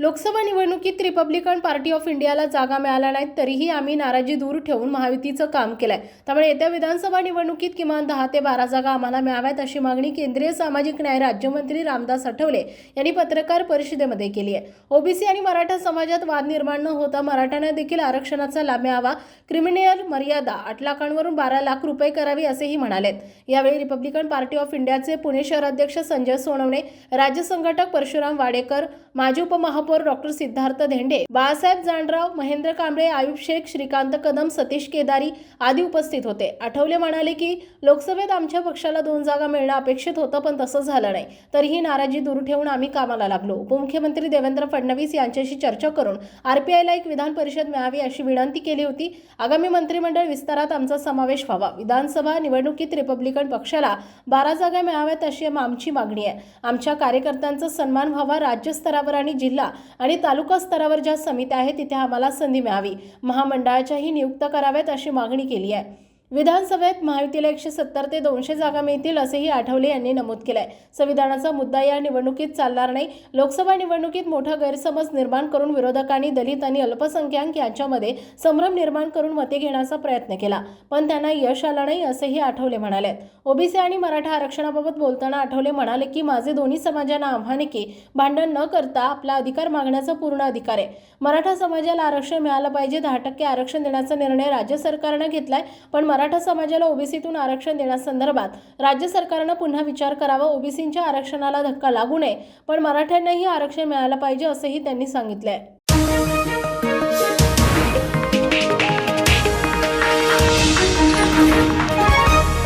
लोकसभा निवडणुकीत Republican party of इंडियाला जागा मिळाल्या नाहीत तरीही आम्ही नाराजी दूर ठेवून महायुतीचं काम केलंय. त्यामुळे येत्या विधानसभा निवडणुकीत किमान दहा ते बारा जागा आम्हाला मिळाव्यात अशी मागणी केंद्रीय सामाजिक न्याय राज्यमंत्री रामदास आठवले यांनी पत्रकार परिषदेमध्ये केली आहे. ओबीसी आणि मराठा समाजात वाद निर्माण न होता मराठ्यांना देखील आरक्षणाचा लाभ मिळावा क्रिमिनल मर्यादा आठ लाखांवरून बारा लाख रुपये करावी असेही म्हणालेत. यावेळी रिपब्लिकन पार्टी ऑफ इंडियाचे पुणे शहराध्यक्ष संजय सोनवणे राज्य संघटक परशुराम वाडेकर माजी उपमहापौर डॉक्टर सिद्धार्थ धेंडे बाळासाहेब जांडराव महेंद्र कांबळे आयुब शेख श्रीकांत कदम सतीश केदारी आदी उपस्थित होते. आठवले म्हणाले की लोकसभेत आमच्या पक्षाला दोन जागा मिळणं अपेक्षित होतं पण तसं झालं नाही. तरीही नाराजी दूर ठेवून आम्ही कामाला लागलो. उपमुख्यमंत्री देवेंद्र फडणवीस यांच्याशी चर्चा करून आरपीआयला एक विधान परिषद मिळावी अशी विनंती केली होती. आगामी मंत्रिमंडळ विस्तारात आमचा समावेश व्हावा. विधानसभा निवडणुकीत रिपब्लिकन पक्षाला बारा जागा मिळाव्यात अशी आमची मागणी आहे. आमच्या कार्यकर्त्यांचा सन्मान व्हावा राज्यस्तरावर आणि जिल्हा आणि तालुका स्तरावर ज्या समित्या आहेत तिथे आम्हाला संधी मिळावी. महामंडळाच्याही नियुक्त कराव्यात अशी मागणी केली आहे. विधानसभेत महायुतीला एकशे सत्तर ते दोनशे जागा मिळतील असेही आठवले यांनी नमूद केलंय. संविधानाचा मुद्दा या निवडणुकीत चालणार नाही. लोकसभा निवडणुकीत मोठा गैरसमज निर्माण करून विरोधकांनी दलित आणि अल्पसंख्याक यांच्यामध्ये संभ्रम निर्माण करून मते घेण्याचा प्रयत्न केला. पण त्यांना यश आलं नाही असेही आठवले म्हणाले ओबीसी आणि मराठा आरक्षणाबाबत बोलताना आठवले म्हणाले की माझे दोन्ही समाजांना आव्हाने की भांडण न करता आपला अधिकार मागण्याचा पूर्ण अधिकार आहे. मराठा समाजाला आरक्षण मिळालं पाहिजे दहा टक्के आरक्षण देण्याचा निर्णय राज्य सरकारनं घेतलाय पण मराठा समाजाला ओबीसीतून आरक्षण देण्यासंदर्भात राज्य सरकारनं पुन्हा विचार करावा ओबीसींच्या आरक्षणाला धक्का लागू नये पण मराठ्यांनाही आरक्षण मिळालं पाहिजे असंही त्यांनी सांगितलंय.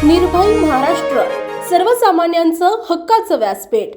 निर्भय महाराष्ट्र सर्वसामान्यांचं हक्काचं व्यासपीठ.